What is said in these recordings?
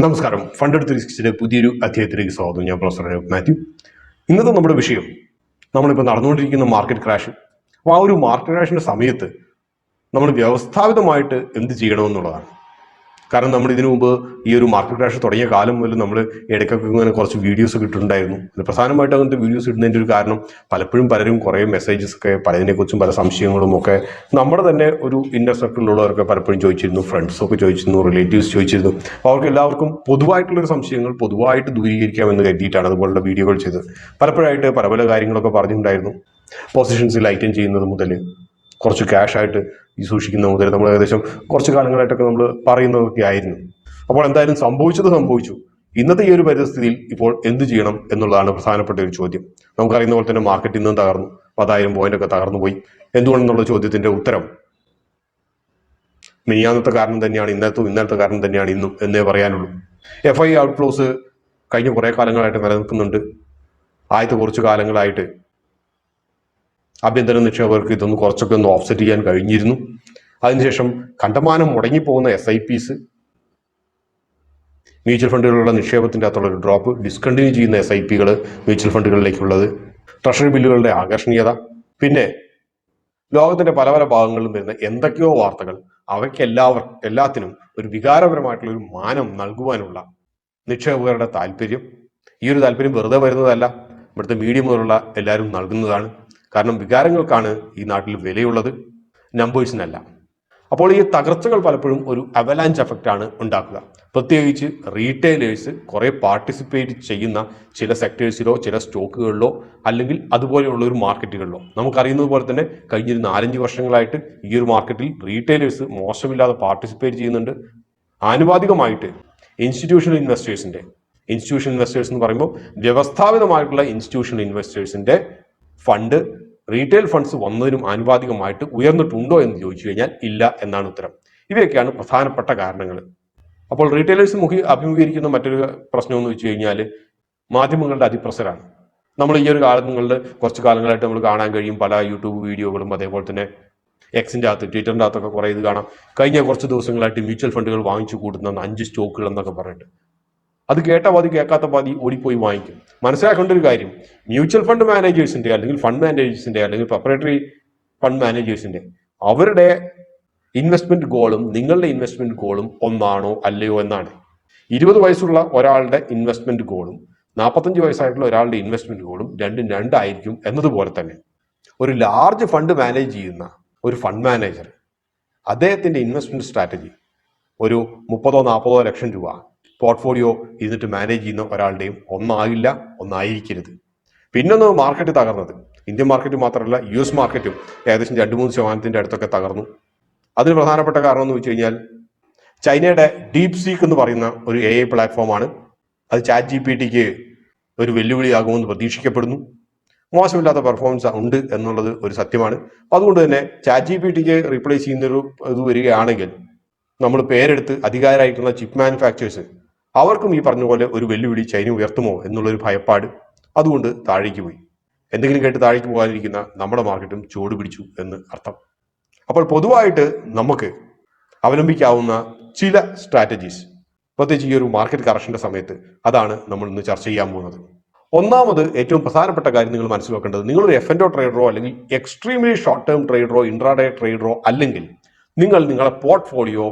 നമസ്കാരം. ഫണ്ട് എടുത്ത് റിസ്കിന്റെ പുതിയൊരു അധ്യായത്തിലേക്ക് സ്വാഗതം. ഞാൻ പ്രൊഫസർ മാത്യു. ഇന്നത്തെ നമ്മുടെ വിഷയം നമ്മളിപ്പോൾ നടന്നുകൊണ്ടിരിക്കുന്ന മാർക്കറ്റ് ക്രാഷ് അപ്പോൾ ആ ഒരു മാർക്കറ്റ് ക്രാഷിന്റെ സമയത്ത് നമ്മൾ വ്യവസ്ഥാപിതമായിട്ട് എന്ത് ചെയ്യണമെന്നുള്ളതാണ്. കാരണം നമ്മൾ ഇതിനു മുമ്പ് ഈ ഒരു മാർക്കറ്റ് ക്രാഷ് തുടങ്ങിയ കാലം മുതൽ നമ്മൾ ഇടയ്ക്കൊക്കെ ഇങ്ങനെ കുറച്ച് വീഡിയോസ് കിട്ടുന്നുണ്ടായിരുന്നു പ്രധാനമായിട്ട് അങ്ങനത്തെ വീഡിയോസ് ഇടുന്നതിന്റെ ഒരു കാരണം പലപ്പോഴും പലരും കുറേ മെസ്സേജസ് ഒക്കെ പലതിനെക്കുറിച്ചും പല സംശയങ്ങളും ഒക്കെ നമ്മുടെ തന്നെ ഒരു ഇന്നർ സർക്കിളിലുള്ളവരൊക്കെ പലപ്പോഴും ചോദിച്ചിരുന്നു ഫ്രണ്ട്സൊക്കെ ചോദിച്ചിരുന്നു റിലേറ്റീവ്സ് ചോദിച്ചിരുന്നു. അവർക്ക് എല്ലാവർക്കും പൊതുവായിട്ടുള്ളൊരു സംശയങ്ങൾ പൊതുവായിട്ട് ദൂരീകരിക്കാമെന്ന് കരുതിയിട്ടാണ് അതുപോലുള്ള വീഡിയോകൾ ചെയ്തത്. പലപ്പോഴായിട്ട് പല പല കാര്യങ്ങളൊക്കെ പറഞ്ഞിട്ടുണ്ടായിരുന്നു. പൊസിഷൻസിൽ ഐറ്റം ചെയ്യുന്നത് മുതൽ കുറച്ച് ക്യാഷ് ആയിട്ട് ഈ സൂക്ഷിക്കുന്ന മുതൽ നമ്മൾ ഏകദേശം കുറച്ച് കാലങ്ങളായിട്ടൊക്കെ നമ്മൾ പറയുന്നതൊക്കെ ആയിരുന്നു. അപ്പോൾ എന്തായാലും സംഭവിച്ചത് സംഭവിച്ചു. ഇന്നത്തെ ഈ ഒരു പരിസ്ഥിതിയിൽ ഇപ്പോൾ എന്ത് ചെയ്യണം എന്നുള്ളതാണ് പ്രധാനപ്പെട്ട ഒരു ചോദ്യം. നമുക്കറിയുന്ന പോലെ തന്നെ മാർക്കറ്റ് ഇന്നും തകർന്നു. പതായിരം പോയിന്റൊക്കെ തകർന്നു പോയി. എന്തുകൊണ്ടെന്നുള്ള ചോദ്യത്തിന്റെ ഉത്തരം? മിനിയാന്നത്തെ കാരണം തന്നെയാണ് ഇന്നത്തെ ഇന്നലത്തെ കാരണം തന്നെയാണ് ഇന്നും എന്നേ പറയാനുള്ളൂ. എഫ് ഐ ഔട്ട്ഫ്ലോസ് കഴിഞ്ഞ കുറേ കാലങ്ങളായിട്ട് നിലനിൽക്കുന്നുണ്ട്. ആദ്യത്തെ കുറച്ച് കാലങ്ങളായിട്ട് ആഭ്യന്തര നിക്ഷേപകർക്ക് ഇതൊന്ന് കുറച്ചൊക്കെ ഒന്ന് ഓഫ്സെറ്റ് ചെയ്യാൻ കഴിഞ്ഞിരുന്നു. അതിനുശേഷം കണ്ടമാനം മുടങ്ങിപ്പോകുന്ന എസ് ഐ പിസ് മ്യൂച്വൽ ഫണ്ടുകളിലുള്ള നിക്ഷേപത്തിന്റെ അകത്തുള്ള ഒരു ഡ്രോപ്പ് ഡിസ്കണ്ടിന്യൂ ചെയ്യുന്ന എസ് ഐ പികൾ മ്യൂച്വൽ ഫണ്ടുകളിലേക്കുള്ളത് ട്രഷറി ബില്ലുകളുടെ ആകർഷണീയത പിന്നെ ലോകത്തിന്റെ പല പല ഭാഗങ്ങളിലും വരുന്ന എന്തൊക്കെയോ വാർത്തകൾ അവയ്ക്ക് എല്ലാവർ എല്ലാത്തിനും ഒരു വികാരപരമായിട്ടുള്ള ഒരു മാനം നൽകുവാനുള്ള നിക്ഷേപകരുടെ താല്പര്യം. ഈ ഒരു താല്പര്യം വെറുതെ വരുന്നതല്ല ഇവിടുത്തെ മീഡിയ മുതലുള്ള എല്ലാവരും നൽകുന്നതാണ്. കാരണം വികാരങ്ങൾക്കാണ് ഈ നാട്ടിൽ വിലയുള്ളത്. നമ്പേഴ്സിനല്ല അപ്പോൾ ഈ തകർച്ചകൾ പലപ്പോഴും ഒരു അവലാഞ്ച് ആണ് ഉണ്ടാക്കുക. പ്രത്യേകിച്ച് റീറ്റെയിലേഴ്സ് കുറേ പാർട്ടിസിപ്പേറ്റ് ചെയ്യുന്ന ചില സെക്ടേഴ്സിലോ ചില സ്റ്റോക്കുകളിലോ അല്ലെങ്കിൽ അതുപോലെയുള്ള ഒരു മാർക്കറ്റുകളിലോ നമുക്കറിയുന്നത് പോലെ തന്നെ കഴിഞ്ഞ നാലഞ്ച് വർഷങ്ങളായിട്ട് ഈ ഒരു മാർക്കറ്റിൽ റീറ്റെയിലേഴ്സ് മോശമില്ലാതെ പാർട്ടിസിപ്പേറ്റ് ചെയ്യുന്നുണ്ട്. ആനുപാതികമായിട്ട് ഇൻസ്റ്റിറ്റ്യൂഷണൽ ഇൻവെസ്റ്റേഴ്സിന്റെ ഇൻസ്റ്റിറ്റ്യൂഷൻ ഇൻവെസ്റ്റേഴ്സ് എന്ന് പറയുമ്പോൾ വ്യവസ്ഥാപിതമായിട്ടുള്ള ഇൻസ്റ്റിറ്റ്യൂഷണൽ ഇൻവെസ്റ്റേഴ്സിന്റെ ഫണ്ട് റീറ്റെയിൽ ഫണ്ട്സ് വന്നതിനും ആനുപാതികമായിട്ട് ഉയർന്നിട്ടുണ്ടോ എന്ന് ചോദിച്ചു കഴിഞ്ഞാൽ ഇല്ല എന്നാണ് ഉത്തരം. ഇവയൊക്കെയാണ് പ്രധാനപ്പെട്ട കാരണങ്ങൾ. അപ്പോൾ റീറ്റെയിലേഴ്സ് മുഖി അഭിമുഖീകരിക്കുന്ന മറ്റൊരു പ്രശ്നം എന്ന് വെച്ച് കഴിഞ്ഞാൽ മാധ്യമങ്ങളുടെ അതിപ്രസരാണ്. നമ്മൾ ഈ ഒരു കാലങ്ങളിൽ കുറച്ച് കാലങ്ങളായിട്ട് നമ്മൾ കാണാൻ കഴിയും. പല യൂട്യൂബ് വീഡിയോകളും അതേപോലെ തന്നെ എക്സിന്റെ അകത്ത് ട്വിറ്ററിന്റെ അകത്തൊക്കെ കുറേ ഇത് കാണാം. കഴിഞ്ഞ കുറച്ച് ദിവസങ്ങളായിട്ട് മ്യൂച്വൽ ഫണ്ടുകൾ വാങ്ങിച്ചു കൂടുന്ന അഞ്ച് സ്റ്റോക്കുകൾ എന്നൊക്കെ പറഞ്ഞിട്ട്. അത് കേട്ട പാതി കേൾക്കാത്ത പാതി ഓടിപ്പോയി വാങ്ങിക്കും. മനസ്സിലാക്കേണ്ട ഒരു കാര്യം. മ്യൂച്വൽ ഫണ്ട് മാനേജേഴ്സിന്റെ അല്ലെങ്കിൽ ഫണ്ട് മാനേജേഴ്സിന്റെ അല്ലെങ്കിൽ പ്രൊപ്പറേറ്ററി ഫണ്ട് മാനേജേഴ്സിന്റെ അവരുടെ ഇൻവെസ്റ്റ്മെന്റ് ഗോളും നിങ്ങളുടെ ഇൻവെസ്റ്റ്മെന്റ് ഗോളും ഒന്നാണോ അല്ലയോ എന്നാണ്. ഇരുപത് വയസ്സുള്ള ഒരാളുടെ ഇൻവെസ്റ്റ്മെന്റ് ഗോളും നാൽപ്പത്തഞ്ച് വയസ്സായിട്ടുള്ള ഒരാളുടെ ഇൻവെസ്റ്റ്മെന്റ് ഗോളും രണ്ടും രണ്ടായിരിക്കും എന്നതുപോലെ തന്നെ. ഒരു ലാർജ് ഫണ്ട് മാനേജ് ചെയ്യുന്ന ഒരു ഫണ്ട് മാനേജർ അദ്ദേഹത്തിന്റെ ഇൻവെസ്റ്റ്മെന്റ് സ്ട്രാറ്റജി ഒരു മുപ്പതോ നാൽപ്പതോ ലക്ഷം രൂപ പോർട്ട്ഫോളിയോ ഇരുന്നിട്ട് മാനേജ് ചെയ്യുന്ന ഒരാളുടെയും ഒന്നാകില്ല ഒന്നായിരിക്കരുത്. പിന്നൊന്ന് മാർക്കറ്റ് തകർന്നത്. ഇന്ത്യൻ മാർക്കറ്റ് മാത്രമല്ല യു എസ് മാർക്കറ്റും ഏകദേശം രണ്ട് മൂന്ന് ശതമാനത്തിന്റെ അടുത്തൊക്കെ തകർന്നു. അതിന് പ്രധാനപ്പെട്ട കാരണം എന്ന് വെച്ച് കഴിഞ്ഞാൽ ചൈനയുടെ ഡീപ് സീക്ക് എന്ന് പറയുന്ന ഒരു എ ഐ പ്ലാറ്റ്ഫോമാണ് അത് ചാറ്റ് ജി പി ടിക്ക് ഒരു വെല്ലുവിളിയാകുമെന്ന് പ്രതീക്ഷിക്കപ്പെടുന്നു. മോശമില്ലാത്ത പെർഫോമൻസ് ഉണ്ട് എന്നുള്ളത് ഒരു സത്യമാണ്. അതുകൊണ്ട് തന്നെ ചാറ്റ് ജി പി ടിക്ക് റീപ്ലേസ് ചെയ്യുന്നൊരു ഇത് വരികയാണെങ്കിൽ നമ്മൾ പേരെടുത്ത് അധികാരമായിട്ടുള്ള ചിപ്പ് മാനുഫാക്ചേഴ്സ് അവർക്കും ഈ പറഞ്ഞ പോലെ ഒരു വെല്ലുവിളി ചൈന ഉയർത്തുമോ എന്നുള്ളൊരു ഭയപ്പാട് അതുകൊണ്ട് താഴേക്ക് പോയി. എന്തെങ്കിലും കേട്ട് താഴേക്ക് പോകാനിരിക്കുന്ന നമ്മുടെ മാർക്കറ്റും ചൂട് പിടിച്ചു എന്ന് അർത്ഥം. അപ്പോൾ പൊതുവായിട്ട് നമുക്ക് അവലംബിക്കാവുന്ന ചില സ്ട്രാറ്റജീസ് പ്രത്യേകിച്ച് ഈ ഒരു മാർക്കറ്റ് കറക്ഷന്റെ സമയത്ത് അതാണ് നമ്മൾ ഇന്ന് ചർച്ച ചെയ്യാൻ പോകുന്നത്. ഒന്നാമത് ഏറ്റവും പ്രധാനപ്പെട്ട കാര്യം നിങ്ങൾ മനസ്സിലാക്കേണ്ടത് നിങ്ങളൊരു എഫ് എൻഡോ ട്രേഡറോ അല്ലെങ്കിൽ എക്സ്ട്രീംലി ഷോർട്ട് ടേം ട്രേഡറോ ഇൻട്രാഡേ ട്രേഡറോ അല്ലെങ്കിൽ നിങ്ങൾ നിങ്ങളുടെ പോർട്ട്ഫോളിയോ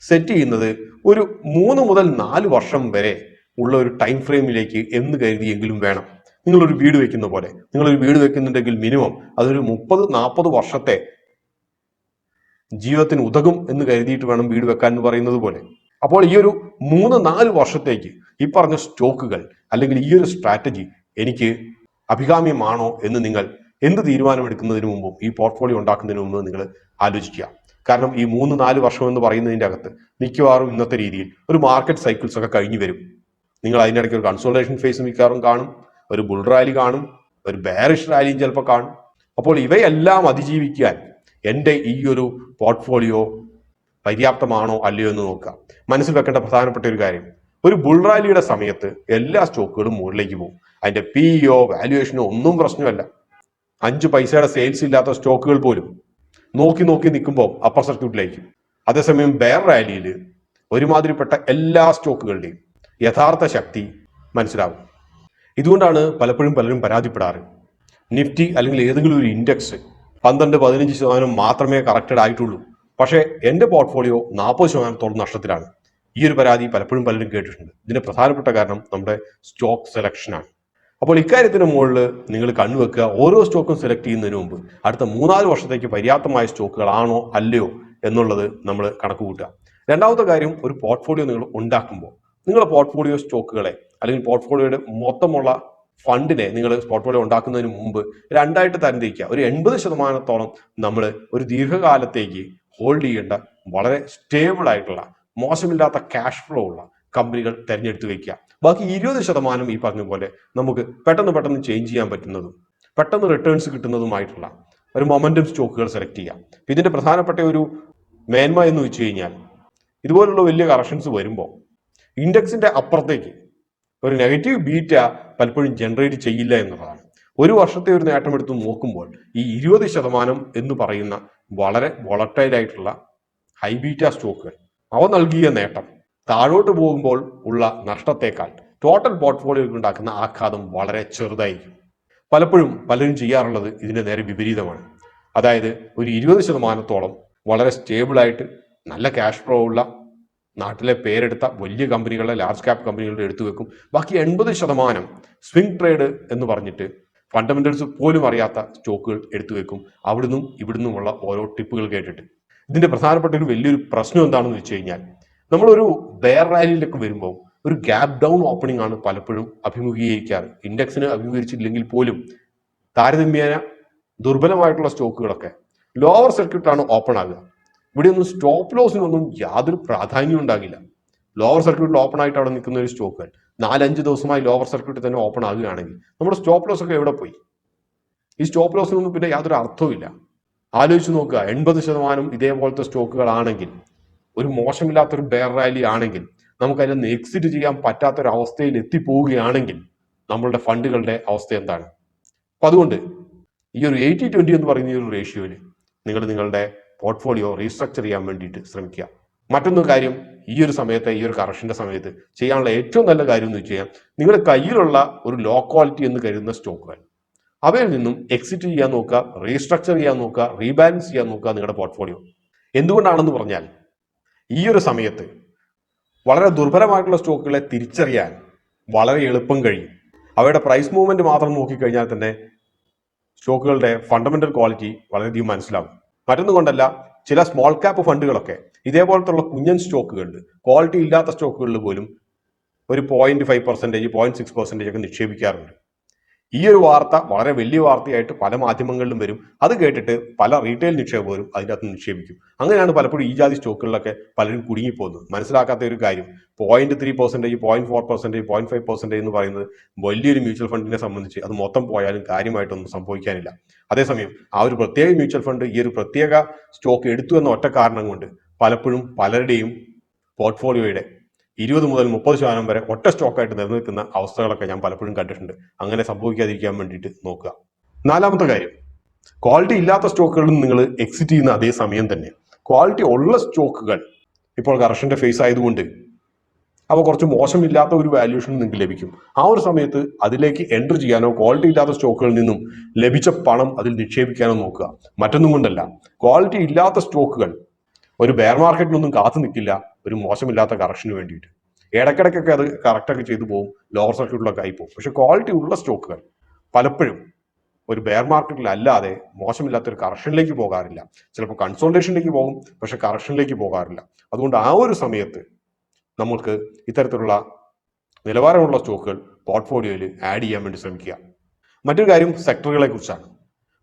സെറ്റ് ചെയ്യുന്നത് ഒരു മൂന്ന് മുതൽ നാല് വർഷം വരെ ഉള്ള ഒരു ടൈം ഫ്രെയിമിലേക്ക് എന്ന് കരുതിയെങ്കിലും വേണം. നിങ്ങളൊരു വീട് വെക്കുന്ന പോലെ. നിങ്ങളൊരു വീട് വെക്കുന്നുണ്ടെങ്കിൽ മിനിമം അതൊരു മുപ്പത് നാൽപ്പത് വർഷത്തെ ജീവിതത്തിന് ഉതകും എന്ന് കരുതിയിട്ട് വേണം വീട് വെക്കാൻ എന്ന് പറയുന്നത് പോലെ. അപ്പോൾ ഈ ഒരു മൂന്ന് നാല് വർഷത്തേക്ക് ഈ പറഞ്ഞ സ്റ്റോക്കുകൾ അല്ലെങ്കിൽ ഈ ഒരു സ്ട്രാറ്റജി എനിക്ക് അഭികാമ്യമാണോ എന്ന് നിങ്ങൾ എന്ത് തീരുമാനമെടുക്കുന്നതിന് മുമ്പും ഈ പോർട്ട്ഫോളിയോ ഉണ്ടാക്കുന്നതിന് മുമ്പ് നിങ്ങൾ ആലോചിക്കുക. കാരണം ഈ മൂന്ന് നാല് വർഷം എന്ന് പറയുന്നതിന്റെ അകത്ത് മിക്കവാറും ഇന്നത്തെ രീതിയിൽ ഒരു മാർക്കറ്റ് സൈക്കിൾസ് ഒക്കെ കഴിഞ്ഞു വരും. നിങ്ങൾ അതിനിടയ്ക്ക് ഒരു കൺസോൾട്ടേഷൻ ഫേസ് മിക്കവാറും കാണും ഒരു ബുൾ റാലി കാണും ഒരു ബാരിഷ് റാലിയും ചിലപ്പോൾ കാണും. അപ്പോൾ ഇവയെല്ലാം അതിജീവിക്കാൻ എന്റെ ഈ ഒരു പോർട്ട്ഫോളിയോ പര്യാപ്തമാണോ അല്ലയോ എന്ന് നോക്കുക. മനസ്സിൽ വെക്കേണ്ട പ്രധാനപ്പെട്ട ഒരു കാര്യം ഒരു ബുൾ റാലിയുടെ സമയത്ത് എല്ലാ സ്റ്റോക്കുകളും മുകളിലേക്ക് പോകും. അതിന്റെ പി ഇ ഒ വാല്യുവേഷനോ ഒന്നും പ്രശ്നമല്ല. അഞ്ച് പൈസയുടെ സെയിൽസ് ഇല്ലാത്ത സ്റ്റോക്കുകൾ പോലും നോക്കി നോക്കി നിൽക്കുമ്പോൾ അപ്പർ സർക്യൂട്ടിലേക്ക് അതേസമയം ബെയർ റാലിയിൽ ഒരുമാതിരിപ്പെട്ട എല്ലാ സ്റ്റോക്കുകളുടെയും യഥാർത്ഥ ശക്തി മനസ്സിലാവും. ഇതുകൊണ്ടാണ് പലപ്പോഴും പലരും പരാതിപ്പെടാറ്. നിഫ്റ്റി അല്ലെങ്കിൽ ഏതെങ്കിലും ഒരു ഇൻഡെക്സ് പന്ത്രണ്ട് പതിനഞ്ച് ശതമാനം മാത്രമേ കറക്റ്റഡ് ആയിട്ടുള്ളൂ. പക്ഷേ എന്റെ പോർട്ട്ഫോളിയോ നാൽപ്പത് ശതമാനത്തോളം നഷ്ടത്തിലാണ്. ഈ ഒരു പരാതി പലപ്പോഴും പലരും കേട്ടിട്ടുണ്ട്. ഇതിന്റെ പ്രധാനപ്പെട്ട കാരണം നമ്മുടെ സ്റ്റോക്ക് സെലക്ഷനാണ് അപ്പോൾ ഇക്കാര്യത്തിന് മുകളിൽ നിങ്ങൾ കണ്ണുവെക്കുക ഓരോ സ്റ്റോക്കും സെലക്ട് ചെയ്യുന്നതിന് മുമ്പ് അടുത്ത മൂന്നാൽ വർഷത്തേക്ക് പര്യാപ്തമായ സ്റ്റോക്കുകളാണോ അല്ലയോ എന്നുള്ളത് നമ്മൾ കണക്ക് കൂട്ടുക രണ്ടാമത്തെ കാര്യം ഒരു പോർട്ട്ഫോളിയോ നിങ്ങൾ ഉണ്ടാക്കുമ്പോൾ നിങ്ങളുടെ പോർട്ട്ഫോളിയോ സ്റ്റോക്കുകളെ അല്ലെങ്കിൽ പോർട്ട്ഫോളിയോയുടെ മൊത്തമുള്ള ഫണ്ടിനെ നിങ്ങൾ പോർട്ട്ഫോളിയോ ഉണ്ടാക്കുന്നതിന് മുമ്പ് രണ്ടായിട്ട് തരംതിരിക്കുക. ഒരു എൺപത് ശതമാനത്തോളം നമ്മൾ ഒരു ദീർഘകാലത്തേക്ക് ഹോൾഡ് ചെയ്യേണ്ട വളരെ സ്റ്റേബിൾ ആയിട്ടുള്ള മോശമില്ലാത്ത ക്യാഷ് ഫ്ലോ ഉള്ള കമ്പനികൾ തിരഞ്ഞെടുത്ത് വെക്കുക. ബാക്കി ഇരുപത് ശതമാനം ഈ പറഞ്ഞ പോലെ നമുക്ക് പെട്ടെന്ന് പെട്ടെന്ന് ചേഞ്ച് ചെയ്യാൻ പറ്റുന്നതും പെട്ടെന്ന് റിട്ടേൺസ് കിട്ടുന്നതുമായിട്ടുള്ള ഒരു മൊമെന്റം സ്റ്റോക്കുകൾ സെലക്ട് ചെയ്യുക. ഇതിന്റെ പ്രധാനപ്പെട്ട ഒരു മേന്മ എന്ന് വെച്ച് കഴിഞ്ഞാൽ ഇതുപോലുള്ള വലിയ കറക്ഷൻസ് വരുമ്പോൾ ഇൻഡെക്സിന്റെ അപ്പുറത്തേക്ക് ഒരു നെഗറ്റീവ് ബീറ്റ പലപ്പോഴും ജനറേറ്റ് ചെയ്യില്ല എന്നുള്ളതാണ്. ഒരു വർഷത്തെ ഒരു നേട്ടം എടുത്ത് നോക്കുമ്പോൾ ഈ ഇരുപത് ശതമാനം എന്ന് പറയുന്ന വളരെ വോളറ്റൈൽ ആയിട്ടുള്ള ഹൈ ബീറ്റ സ്റ്റോക്കുകൾ അവ നൽകിയ നേട്ടം താഴോട്ട് പോകുമ്പോൾ ഉള്ള നഷ്ടത്തേക്കാൾ ടോട്ടൽ പോർട്ട്ഫോളിയോയ്ക്ക് ഉണ്ടാക്കുന്ന ആഘാതം വളരെ ചെറുതായിരിക്കും. പലപ്പോഴും പലരും ചെയ്യാറുള്ളത് ഇതിന്റെ നേരെ വിപരീതമാണ്. അതായത് ഒരു ഇരുപത് ശതമാനത്തോളം വളരെ സ്റ്റേബിളായിട്ട് നല്ല ക്യാഷ് ഫ്ലോ ഉള്ള നാട്ടിലെ പേരെടുത്ത വലിയ കമ്പനികളുടെ ലാർജ് ക്യാപ് കമ്പനികളുടെ എടുത്തു വെക്കും. ബാക്കി എൺപത് ശതമാനം സ്വിംഗ് ട്രേഡ് എന്ന് പറഞ്ഞിട്ട് ഫണ്ടമെന്റൽസ് പോലും അറിയാത്ത സ്റ്റോക്കുകൾ എടുത്തു വെക്കും. അവിടുന്നും ഇവിടുന്നുമുള്ള ഓരോ ടിപ്പുകൾ കേട്ടിട്ട്. ഇതിന്റെ പ്രധാനപ്പെട്ട ഒരു വലിയൊരു പ്രശ്നം എന്താണെന്ന് വെച്ച് കഴിഞ്ഞാൽ നമ്മളൊരു ബെയർ റാലിയിലൊക്കെ വരുമ്പോൾ ഒരു ഗ്യാപ് ഡൗൺ ഓപ്പണിംഗ് ആണ് പലപ്പോഴും അഭിമുഖീകരിക്കാറ്. ഇൻഡെക്സിന് അഭിമുഖീകരിച്ചില്ലെങ്കിൽ പോലും താരതമ്യേന ദുർബലമായിട്ടുള്ള സ്റ്റോക്കുകളൊക്കെ ലോവർ സർക്യൂട്ടാണ് ഓപ്പൺ ആകുക. ഇവിടെ ഒന്നും സ്റ്റോപ്പ് ലോസിനൊന്നും യാതൊരു പ്രാധാന്യവും ഉണ്ടാകില്ല. ലോവർ സർക്യൂട്ടിൽ ഓപ്പൺ ആയിട്ട് അവിടെ നിൽക്കുന്ന ഒരു സ്റ്റോക്കുകൾ നാലഞ്ച് ദിവസമായി ലോവർ സർക്യൂട്ടിൽ തന്നെ ഓപ്പൺ ആകുകയാണെങ്കിൽ നമ്മുടെ സ്റ്റോപ്പ് ലോസ് ഒക്കെ എവിടെ പോയി? ഈ സ്റ്റോപ്പ് ലോസിനൊന്നും പിന്നെ യാതൊരു അർത്ഥവും ഇല്ല ആലോചിച്ച് നോക്കുക എൺപത് ശതമാനം ഇതേപോലത്തെ സ്റ്റോക്കുകളാണെങ്കിൽ ഒരു മോശമില്ലാത്ത ഒരു ബെയർ റാലി ആണെങ്കിൽ നമുക്ക് അതിൽ എക്സിറ്റ് ചെയ്യാൻ പറ്റാത്തൊരു അവസ്ഥയിൽ എത്തിപ്പോവുകയാണെങ്കിൽ നമ്മളുടെ ഫണ്ടുകളുടെ അവസ്ഥ എന്താണ്? അപ്പൊ അതുകൊണ്ട് ഈ ഒരു എയ്റ്റി ട്വന്റി എന്ന് പറയുന്ന ഈ ഒരു റേഷ്യോയിൽ നിങ്ങൾ നിങ്ങളുടെ പോർട്ട്ഫോളിയോ റീസ്ട്രക്ചർ ചെയ്യാൻ വേണ്ടിയിട്ട് ശ്രമിക്കുക. മറ്റൊന്ന് കാര്യം ഈ ഒരു സമയത്ത് ഈ ഒരു കറക്ഷന്റെ സമയത്ത് ചെയ്യാനുള്ള ഏറ്റവും നല്ല കാര്യം എന്ന് വെച്ച് കഴിഞ്ഞാൽ നിങ്ങളുടെ കയ്യിലുള്ള ഒരു ലോ ക്വാളിറ്റി എന്ന് കരുതുന്ന സ്റ്റോക്കുകൾ അവയിൽ നിന്നും എക്സിറ്റ് ചെയ്യാൻ നോക്കുക റീസ്ട്രക്ചർ ചെയ്യാൻ നോക്കുക റീബാലൻസ് ചെയ്യാൻ നോക്കുക നിങ്ങളുടെ പോർട്ട്ഫോളിയോ എന്തുകൊണ്ടാണെന്ന് പറഞ്ഞാൽ ഈ ഒരു സമയത്ത് വളരെ ദുർബലമായിട്ടുള്ള സ്റ്റോക്കുകളെ തിരിച്ചറിയാൻ വളരെ എളുപ്പം കഴിയും. അവയുടെ പ്രൈസ് മൂവ്മെന്റ് മാത്രം നോക്കിക്കഴിഞ്ഞാൽ തന്നെ സ്റ്റോക്കുകളുടെ ഫണ്ടമെന്റൽ ക്വാളിറ്റി വളരെയധികം മനസ്സിലാവും. മറ്റൊന്നും കൊണ്ടല്ല ചില സ്മോൾ ക്യാപ്പ് ഫണ്ടുകളൊക്കെ ഇതേപോലത്തുള്ള കുഞ്ഞൻ സ്റ്റോക്കുകളിൽ ക്വാളിറ്റി ഇല്ലാത്ത സ്റ്റോക്കുകളിൽ പോലും ഒരു point five percentage point six percentage ഒക്കെ നിക്ഷേപിക്കാറുണ്ട്. ഈ ഒരു വാർത്ത വളരെ വലിയ വാർത്തയായിട്ട് പല മാധ്യമങ്ങളിലും വരും. അത് കേട്ടിട്ട് പല റീറ്റെയിൽ നിക്ഷേപകരും അതിനകത്ത് നിക്ഷേപിക്കും. അങ്ങനെയാണ് പലപ്പോഴും ഈ ജാതി സ്റ്റോക്കുകളിലൊക്കെ പലരും കുടുങ്ങിപ്പോകുന്നത്. മനസ്സിലാക്കാത്ത ഒരു കാര്യം. Point three percentage point four percentage point five percentage എന്ന് പറയുന്നത് വലിയൊരു മ്യൂച്വൽ ഫണ്ടിനെ സംബന്ധിച്ച് അത് മൊത്തം പോയാലും കാര്യമായിട്ടൊന്നും സംഭവിക്കാനില്ല. അതേസമയം ആ ഒരു പ്രത്യേക മ്യൂച്വൽ ഫണ്ട് ഈ ഒരു പ്രത്യേക സ്റ്റോക്ക് എടുത്തു എന്ന ഒറ്റ കാരണം കൊണ്ട് പലപ്പോഴും പലരുടെയും പോർട്ട്ഫോളിയോയുടെ ഇരുപത് മുതൽ മുപ്പത് ശതമാനം വരെ ഒറ്റ സ്റ്റോക്കായിട്ട് നിലനിൽക്കുന്ന അവസ്ഥകളൊക്കെ ഞാൻ പലപ്പോഴും കണ്ടിട്ടുണ്ട്. അങ്ങനെ സംഭവിക്കാതിരിക്കാൻ വേണ്ടിയിട്ട് നോക്കുക. നാലാമത്തെ കാര്യം. ക്വാളിറ്റി ഇല്ലാത്ത സ്റ്റോക്കുകളിൽ നിങ്ങൾ എക്സിറ്റ് ചെയ്യുന്ന അതേ സമയം തന്നെ. ക്വാളിറ്റി ഉള്ള സ്റ്റോക്കുകൾ ഇപ്പോൾ കറക്ഷന്റെ ഫേസ് ആയതുകൊണ്ട് അവ കുറച്ച് മോശമില്ലാത്ത ഒരു വാല്യൂഷൻ നിങ്ങൾക്ക് ലഭിക്കും. ആ ഒരു സമയത്ത് അതിലേക്ക് എന്റർ ചെയ്യാനോ ക്വാളിറ്റി ഇല്ലാത്ത സ്റ്റോക്കുകളിൽ നിന്നും ലഭിച്ച പണം അതിൽ നിക്ഷേപിക്കാനോ നോക്കുക. മറ്റൊന്നും കൊണ്ടല്ല ക്വാളിറ്റി ഇല്ലാത്ത സ്റ്റോക്കുകൾ ഒരു ബെയർ മാർക്കറ്റിനൊന്നും കാത്തു നിൽക്കില്ല ഒരു മോശമില്ലാത്ത കറക്ഷന് വേണ്ടിയിട്ട്. ഇടയ്ക്കിടയ്ക്കൊക്കെ അത് കറക്റ്റൊക്കെ ചെയ്തു പോകും ലോവർ സർക്യൂട്ടിലൊക്കെ ആയി പോകും പക്ഷെ ക്വാളിറ്റി ഉള്ള സ്റ്റോക്കുകൾ പലപ്പോഴും ഒരു ബെയർ മാർക്കറ്റിൽ അല്ലാതെ മോശമില്ലാത്ത ഒരു കറക്ഷനിലേക്ക് പോകാറില്ല. ചിലപ്പോൾ കൺസോൾട്ടേഷനിലേക്ക് പോകും പക്ഷെ കറക്ഷനിലേക്ക് പോകാറില്ല. അതുകൊണ്ട് ആ ഒരു സമയത്ത് നമ്മൾക്ക് ഇത്തരത്തിലുള്ള നിലവാരമുള്ള സ്റ്റോക്കുകൾ പോർട്ട്ഫോളിയോയിൽ ആഡ് ചെയ്യാൻ വേണ്ടി ശ്രമിക്കുക. മറ്റൊരു കാര്യം സെക്ടറുകളെ കുറിച്ചാണ്.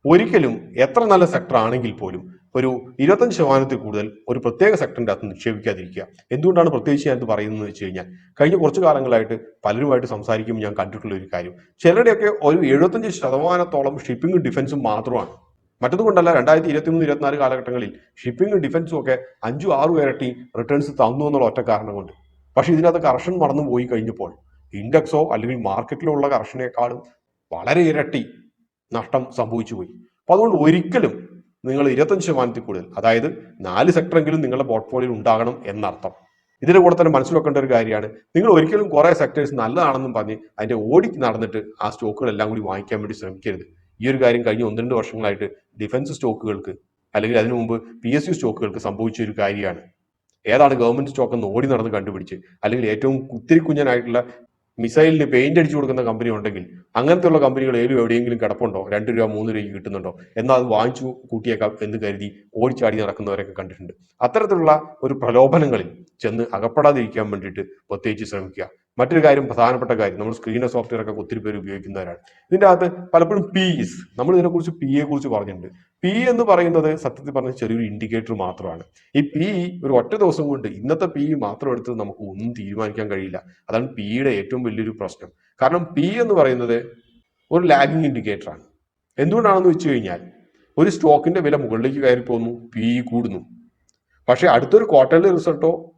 ഒരിക്കലും എത്ര നല്ല സെക്ടർ ആണെങ്കിൽ പോലും ഒരു ഇരുപത്തഞ്ച് ശതമാനത്തിൽ കൂടുതൽ ഒരു പ്രത്യേക സെക്ടറിന്റെ അകത്ത് നിക്ഷേപിക്കാതിരിക്കുക. എന്തുകൊണ്ടാണ് പ്രത്യേകിച്ച് ഞാനത് പറയുന്നത് വെച്ച് കഴിഞ്ഞാൽ കഴിഞ്ഞ കുറച്ച് കാലങ്ങളായിട്ട് പലരുമായിട്ട് സംസാരിക്കുമ്പോൾ ഞാൻ കണ്ടിട്ടുള്ള ഒരു കാര്യം. ചിലരുടെയൊക്കെ ഒരു എഴുപത്തഞ്ച് ശതമാനത്തോളം ഷിപ്പിംഗും ഡിഫൻസും മാത്രമാണ്. മറ്റതുകൊണ്ടല്ല കൊണ്ടല്ല രണ്ടായിരത്തി ഇരുപത്തി മൂന്ന് ഇരുപത്തിനാല് കാലഘട്ടങ്ങളിൽ ഷിപ്പിംഗും ഡിഫൻസും ഒക്കെ അഞ്ചു ആറ് ഇരട്ടി റിട്ടേൺസ് തന്നു എന്നുള്ള ഒറ്റ കാരണം കൊണ്ട് പക്ഷേ ഇതിനകത്ത് കറക്ഷൻ മറന്നു പോയി കഴിഞ്ഞപ്പോൾ ഇൻഡെക്സോ അല്ലെങ്കിൽ മാർക്കറ്റിലുള്ള കറക്ഷനേക്കാളും വളരെ ഇരട്ടി നഷ്ടം സംഭവിച്ചു പോയി. അപ്പൊ അതുകൊണ്ട് ഒരിക്കലും നിങ്ങൾ ഇരുപത്തഞ്ച് ശതമാനത്തിൽ കൂടുതൽ. അതായത് നാല് സെക്ടറെങ്കിലും നിങ്ങളുടെ പോർട്ട്ഫോളിയോ ഉണ്ടാകണം എന്നർത്ഥം. ഇതിന്റെ കൂടെ തന്നെ മനസ്സിൽ വെക്കേണ്ട ഒരു കാര്യമാണ്. നിങ്ങൾ ഒരിക്കലും കുറേ സെക്ടേഴ്സ് നല്ലതാണെന്നും പറഞ്ഞ് അതിന്റെ ഓടിക്ക് നടന്നിട്ട് ആ സ്റ്റോക്കുകളെല്ലാം കൂടി വാങ്ങിക്കാൻ വേണ്ടി ശ്രമിക്കരുത്. ഈ ഒരു കാര്യം കഴിഞ്ഞ ഒന്ന് രണ്ട് വർഷങ്ങളായിട്ട് ഡിഫൻസ് സ്റ്റോക്കുകൾക്ക് അല്ലെങ്കിൽ അതിനു മുമ്പ് പി എസ് യു സ്റ്റോക്കുകൾക്ക് സംഭവിച്ച ഒരു കാര്യമാണ്. ഏതാണ് ഗവൺമെന്റ് സ്റ്റോക്ക് എന്ന് ഓടി നടന്ന് കണ്ടുപിടിച്ച് അല്ലെങ്കിൽ ഏറ്റവും കുത്തിരി കുഞ്ഞനായിട്ടുള്ള മിസൈലിന് പെയിന്റ് അടിച്ചു കൊടുക്കുന്ന കമ്പനി ഉണ്ടെങ്കിൽ അങ്ങനത്തെയുള്ള കമ്പനികൾ ഏലും എവിടെയെങ്കിലും കിടപ്പുണ്ടോ? രണ്ട് രൂപ മൂന്ന് രൂപയ്ക്ക് കിട്ടുന്നുണ്ടോ? എന്നാൽ അത് വാങ്ങിച്ചു കൂട്ടിയേക്കാം എന്ന് കരുതി ഓടിച്ചാടി നടക്കുന്നവരൊക്കെ കണ്ടിട്ടുണ്ട്. അത്തരത്തിലുള്ള ഒരു പ്രലോഭനങ്ങളിൽ ചെന്ന് അകപ്പെടാതിരിക്കാൻ വേണ്ടിയിട്ട് പ്രത്യേകിച്ച് ശ്രമിക്കുക. മറ്റൊരു കാര്യം പ്രധാനപ്പെട്ട കാര്യം നമ്മൾ സ്ക്രീനർ സോഫ്റ്റ്വെയർ ഒക്കെ ഒത്തിരി പേര് ഉപയോഗിക്കുന്നവരാണ്. ഇതിന്റെ അകത്ത് പലപ്പോഴും പീസ് നമ്മൾ ഇതിനെക്കുറിച്ച് പി എ കുറിച്ച് പറഞ്ഞിട്ടുണ്ട്. പി എന്ന് പറയുന്നത് സത്യത്തിൽ പറഞ്ഞ ചെറിയൊരു ഇൻഡിക്കേറ്റർ മാത്രമാണ്. ഈ പി ഒരു ഒറ്റ ദിവസം കൊണ്ട് ഇന്നത്തെ പി മാത്രം എടുത്ത് നമുക്ക് ഒന്നും തീരുമാനിക്കാൻ കഴിയില്ല. അതാണ് പിയുടെ ഏറ്റവും വലിയൊരു പ്രശ്നം. കാരണം പി എന്ന് പറയുന്നത് ഒരു ലാഗിങ് ഇൻഡിക്കേറ്ററാണ് എന്തുകൊണ്ടാണെന്ന് വെച്ച് കഴിഞ്ഞാൽ ഒരു സ്റ്റോക്കിന്റെ വില മുകളിലേക്ക് കയറി പോകുന്നു പി കൂടുന്നു. പക്ഷേ അടുത്തൊരു ക്വാർട്ടർലി റിസൾട്ടോ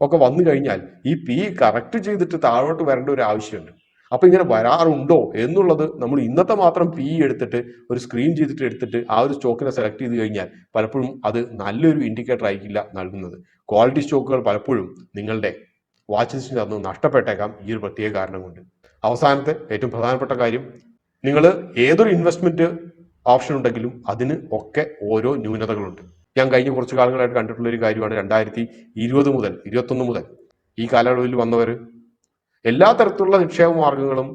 ഒക്കെ വന്നു കഴിഞ്ഞാൽ ഈ പി കറക്റ്റ് ചെയ്തിട്ട് താഴോട്ട് വരേണ്ട ഒരു ആവശ്യമുണ്ട്. അപ്പൊ ഇങ്ങനെ വരാറുണ്ടോ എന്നുള്ളത് നമ്മൾ ഇന്നത്തെ മാത്രം പി എടുത്തിട്ട് ഒരു സ്ക്രീൻ ചെയ്തിട്ട് എടുത്തിട്ട് ആ ഒരു സ്റ്റോക്കിനെ സെലക്ട് ചെയ്ത് കഴിഞ്ഞാൽ പലപ്പോഴും അത് നല്ലൊരു ഇൻഡിക്കേറ്റർ ആയിരിക്കില്ല നൽകുന്നത്. ക്വാളിറ്റി സ്റ്റോക്കുകൾ പലപ്പോഴും നിങ്ങളുടെ വാച്ച് ലിസ്റ്റിൽ നിന്ന് നഷ്ടപ്പെട്ടേക്കാം ഈ ഒരു പ്രത്യേക കാരണം കൊണ്ട്. അവസാനത്തെ ഏറ്റവും പ്രധാനപ്പെട്ട കാര്യം നിങ്ങൾ ഏതൊരു ഇൻവെസ്റ്റ്മെന്റ് ഓപ്ഷൻ ഉണ്ടെങ്കിലും അതിന് ഒക്കെ ഓരോ ന്യൂനതകളുണ്ട്. ഞാൻ കഴിഞ്ഞ കുറച്ച് കാലങ്ങളായിട്ട് കണ്ടിട്ടുള്ള ഒരു കാര്യമാണ് രണ്ടായിരത്തി ഇരുപത് മുതൽ ഇരുപത്തൊന്ന് മുതൽ ഈ കാലയളവിൽ വന്നവർ എല്ലാ തരത്തിലുള്ള നിക്ഷേപ മാർഗങ്ങളും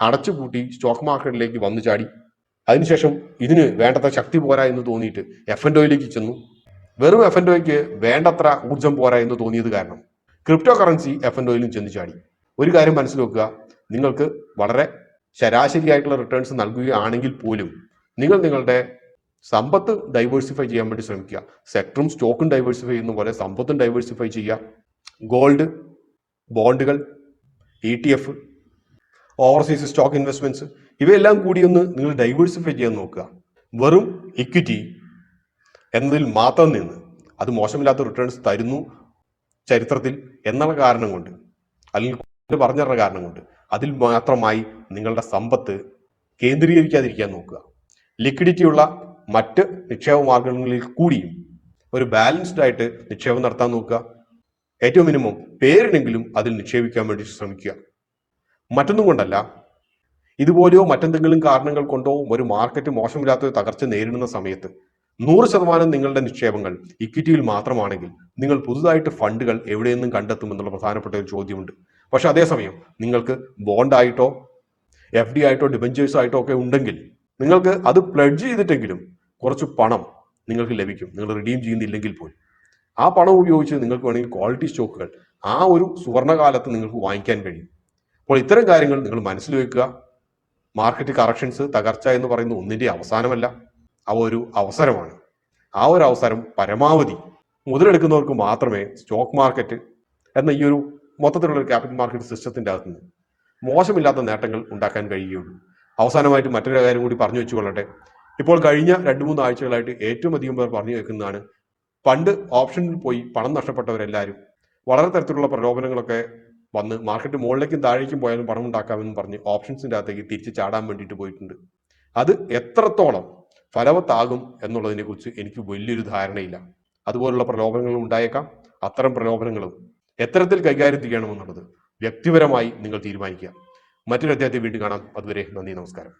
അടച്ചുപൂട്ടി സ്റ്റോക്ക് മാർക്കറ്റിലേക്ക് വന്നു ചാടി. അതിനുശേഷം ഇതിന് വേണ്ടത്ര ശക്തി പോരാ എന്ന് തോന്നിയിട്ട് എഫ് എൻ ഒയിലേക്ക് ചെന്നു. വെറും എഫ് എൻ ഒയ്ക്ക് വേണ്ടത്ര ഊർജം പോരാ എന്ന് തോന്നിയത് കാരണം ക്രിപ്റ്റോ കറൻസി എഫ് എൻ ഒയിലും ചെന്ന് ചാടി. ഒരു കാര്യം മനസ്സിൽ വെക്കുക. നിങ്ങൾക്ക് വളരെ ശരാശരിയായിട്ടുള്ള റിട്ടേൺസ് നൽകുകയാണെങ്കിൽ പോലും നിങ്ങൾ നിങ്ങളുടെ സമ്പത്ത് ഡൈവേഴ്സിഫൈ ചെയ്യാൻ വേണ്ടി ശ്രമിക്കുക. സെക്ടറും സ്റ്റോക്കും ഡൈവേഴ്സിഫൈ ചെയ്യുന്ന പോലെ സമ്പത്തും ഡൈവേഴ്സിഫൈ ചെയ്യുക. ഗോൾഡ് ബോണ്ടുകൾ E T F overseas stock investments ഇവയെല്ലാം കൂടി ഒന്ന് നിങ്ങൾ ഡൈവേഴ്സിഫൈ ചെയ്യാൻ നോക്കുക. വെറും ഇക്വിറ്റി എന്നതിൽ മാത്രം നിന്ന് അത് മോശമില്ലാത്ത റിട്ടേൺസ് തരുന്നു ചരിത്രത്തിൽ എന്നുള്ള കാരണം കൊണ്ട്. അല്ലെങ്കിൽ പറഞ്ഞിരുന്ന കാരണം കൊണ്ട്. അതിൽ മാത്രമായി നിങ്ങളുടെ സമ്പത്ത് കേന്ദ്രീകരിക്കാതിരിക്കാൻ നോക്കുക. ലിക്വിഡിറ്റി ഉള്ള മറ്റ് നിക്ഷേപ മാർഗങ്ങളിൽ കൂടിയും ഒരു ബാലൻസ്ഡ് ആയിട്ട് നിക്ഷേപം നടത്താൻ നോക്കുക. ഏറ്റവും മിനിമം പേരിനെങ്കിലും അതിൽ നിക്ഷേപിക്കാൻ വേണ്ടി ശ്രമിക്കുക. മറ്റൊന്നും കൊണ്ടല്ല ഇതുപോലെയോ മറ്റെന്തെങ്കിലും കാരണങ്ങൾ കൊണ്ടോ ഒരു മാർക്കറ്റ് മോശമില്ലാത്ത തകർച്ച നേരിടുന്ന സമയത്ത് നൂറ് ശതമാനം നിങ്ങളുടെ നിക്ഷേപങ്ങൾ ഇക്വിറ്റിയിൽ മാത്രമാണെങ്കിൽ നിങ്ങൾ പുതുതായിട്ട് ഫണ്ടുകൾ എവിടെ നിന്നും കണ്ടെത്തുമെന്നുള്ള പ്രധാനപ്പെട്ട ഒരു ചോദ്യമുണ്ട്. പക്ഷെ അതേസമയം നിങ്ങൾക്ക് ബോണ്ടായിട്ടോ എഫ് ഡി ആയിട്ടോ ഡിബഞ്ചേഴ്സ് ആയിട്ടോ ഒക്കെ ഉണ്ടെങ്കിൽ നിങ്ങൾക്ക് അത് പ്ലഡ്ജ് ചെയ്തിട്ടെങ്കിലും കുറച്ച് പണം നിങ്ങൾക്ക് ലഭിക്കും. നിങ്ങൾ റിഡീം ചെയ്യുന്നില്ലെങ്കിൽ പോലും. ആ പണം ഉപയോഗിച്ച് നിങ്ങൾക്ക് വേണമെങ്കിൽ ക്വാളിറ്റി സ്റ്റോക്കുകൾ ആ ഒരു സുവർണകാലത്ത് നിങ്ങൾക്ക് വാങ്ങിക്കാൻ കഴിയും. അപ്പോൾ ഇത്തരം കാര്യങ്ങൾ നിങ്ങൾ മനസ്സിൽ വെക്കുക. മാർക്കറ്റ് കറക്ഷൻസ് തകർച്ച എന്ന് പറയുന്ന ഒന്നിന്റെ അവസാനമല്ല. അവ ഒരു അവസരമാണ്. ആ ഒരു അവസരം പരമാവധി മുതലെടുക്കുന്നവർക്ക് മാത്രമേ സ്റ്റോക്ക് മാർക്കറ്റ് എന്ന ഈ ഒരു മൊത്തത്തിലുള്ള ക്യാപിറ്റൽ മാർക്കറ്റ് സിസ്റ്റത്തിന്റെ അകത്ത് നിന്ന് മോശമില്ലാത്ത നേട്ടങ്ങൾ ഉണ്ടാക്കാൻ കഴിയുകയുള്ളൂ. അവസാനമായിട്ട് മറ്റൊരു കാര്യം കൂടി പറഞ്ഞു വെച്ചുകൊള്ളട്ടെ. ഇപ്പോൾ കഴിഞ്ഞ രണ്ട് മൂന്ന് ആഴ്ചകളായിട്ട് ഏറ്റവും അധികം പേർ പറഞ്ഞു കേൾക്കുന്നതാണ്. പണ്ട് ഓപ്ഷനിൽ പോയി പണം നഷ്ടപ്പെട്ടവരെല്ലാവരും വളരെ തരത്തിലുള്ള പ്രലോഭനങ്ങളൊക്കെ വന്ന് മാർക്കറ്റ് മുകളിലേക്കും താഴേക്കും പോയാലും പണം ഉണ്ടാക്കാമെന്ന് പറഞ്ഞ് ഓപ്ഷൻസിന്റെ അകത്തേക്ക് തിരിച്ച് ചാടാൻ വേണ്ടിയിട്ട് പോയിട്ടുണ്ട്. അത് എത്രത്തോളം ഫലവത്താകും എന്നുള്ളതിനെക്കുറിച്ച് എനിക്ക് വലിയൊരു ധാരണയില്ല. അതുപോലുള്ള പ്രലോഭനങ്ങളും ഉണ്ടായേക്കാം. അത്തരം പ്രലോഭനങ്ങളും എത്തരത്തിൽ കൈകാര്യം ചെയ്യണമെന്നുള്ളത് വ്യക്തിപരമായി നിങ്ങൾ തീരുമാനിക്കുക. മറ്റൊരു അധ്യായത്തിൽ വീണ്ടും കാണാം. അതുവരെ നന്ദി നമസ്കാരം.